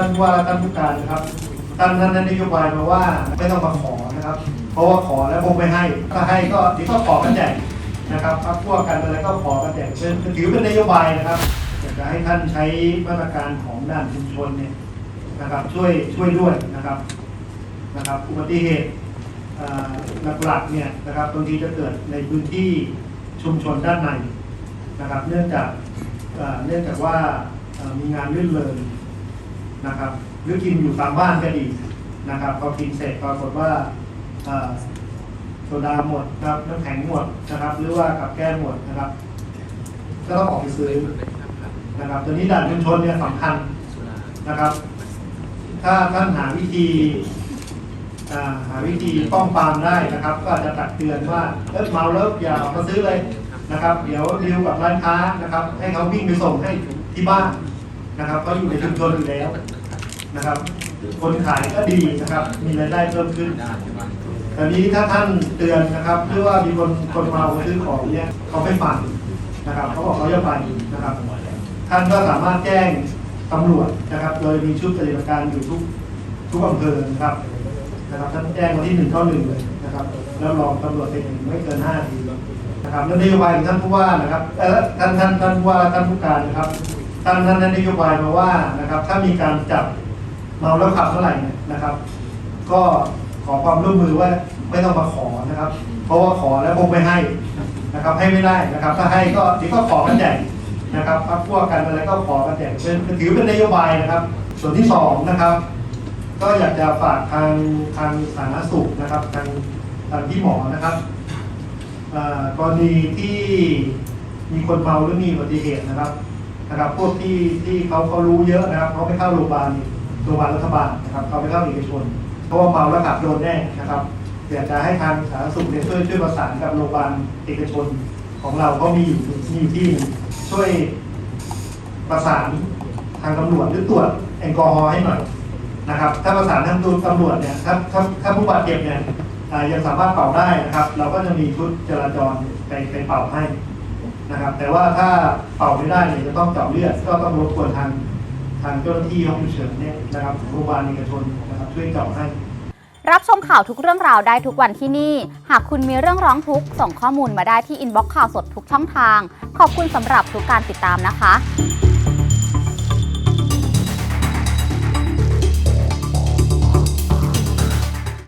ท่านผู้ว่าและท่านผู้การนะครับท่านท่านได้นโยบายมาว่าไม่ต้องมาขอนะครับ เพราะว่าขอแล้วคงไม่ให้ถ้าให้ก็เดี๋ยวก็ขอกันแจกนะครับพักพวกกันอะไรก็ขอกันแจกเป็นถือเป็นนโยบายนะครับอยากจะให้ท่านใช้มาตรการของด้านชุมชนเนี่ยนะครับช่วยช่วยด้วยนะครับนะครับอุบัติเหตุหลักๆเนี่ยนะครับบางทีจะเกิดในพื้นที่ชุมชนด้านในนะครับ เนื่องจากเนื่องจากว่ามีงานลื่นเริง นะครับหรือกินอยู่ตามบ้านก็ดีนะครับพอกินเสร็จปรากฏว่าโซดาหมดนะครับน้ำแข็งหมดนะครับ หรือว่ากับแก้หมดนะครับ ก็ต้องออกไปซื้อนะครับตัวนี้ด่านชุมชนเนี่ยสำคัญนะครับ ถ้าท่านหาวิธีหาวิธีป้องปรามได้นะครับ ก็จะตักเตือนว่าเลิกเมาแล้วอย่าออกมาซื้อเลยนะครับ เดี๋ยวดีลกับร้านค้านะครับ ให้เขาวิ่งไปส่งให้ที่บ้าน นะครับเขาอยู่ในชุมชนอยู่แล้วนะครับ คนขายก็ดีนะครับ มีรายได้เพิ่มขึ้นตอนนี้ถ้าท่านเตือนนะครับหรือว่ามีคนคนมามาซื้อของเนี่ยเขาไม่ฟังนะครับเขาบอกเขาจะไปนะครับ ท่านก็สามารถแจ้งตำรวจนะครับ โดยมีชุดปฏิบัติการอยู่ทุกทุกอำเภอนะครับนะครับท่านแจ้งมาที่หนึ่งเก้าหนึ่งเลยนะครับ แล้วรองตำรวจเป็นไม่เกินห้าทีนะครับแล้วนโยบายของท่านผู้ว่านะครับเออท่านท่านท่านผู้ว่าท่านผู้การนะครับ ท่านท่านได้นโยบายมาว่านะครับ ถ้ามีการจับเมาแล้วขับเมื่อไหร่เนี่ยนะครับ ก็ขอความร่วมมือว่าไม่ต้องมาขอนะครับ เพราะว่าขอแล้วคงไม่ให้นะครับ ให้ไม่ได้นะครับ ถ้าให้ก็เดี๋ยวก็ขอกันแจกนะครับพักพวกกันอะไรก็ขอกันแจกเป็นถือเป็นนโยบายนะครับ ส่วนที่สองนะครับ ก็อยากจะฝากทางทางสาธารณสุขนะครับทางทางที่หมอนะครับกรณีที่มีคนเมาหรือมีอุบัติเหตุนะครับ นะครับพวกที่ที่เขาเขารู้เยอะนะครับเขาไม่เข้าโรงพยาบาลโรงพยาบาลรัฐบาลนะครับเขาไม่เข้าเอกชน เพราะว่าเมาแล้วขับโดนแน่นะครับอยากจะให้ทางสาธารณสุขเนี่ยช่วยช่วยประสานกับโรงพยาบาลเอกชนของเราก็มีอยู่มีอยู่ที่หนึ่งช่วยประสานทางตำรวจหรือตรวจแอลกอฮอล์ให้หน่อยนะครับถ้าประสานทางตำรวจเนี่ยถ้าถ้าถ้าผู้บาดเจ็บเนี่ยยังสามารถเป่าได้นะครับ เราก็จะมีชุดจราจรไปไปเป่าให้ นะครับ แต่ว่าถ้าเป่าไม่ได้เนี่ยจะต้องเจาะเลือดก็ต้องรบกวนทางทางเจ้าหน้าที่ห้องฉุกเฉินเนี่ยนะครับของโรงพยาบาลเอกชนนะครับช่วยเจาะให้ รับชมข่าวทุกเรื่องราวได้ทุกวันที่นี่ หากคุณมีเรื่องร้องทุกข์ส่งข้อมูลมาได้ที่อินบ็อกซ์ข่าวสดทุกช่องทาง ขอบคุณสำหรับทุกการติดตามนะคะ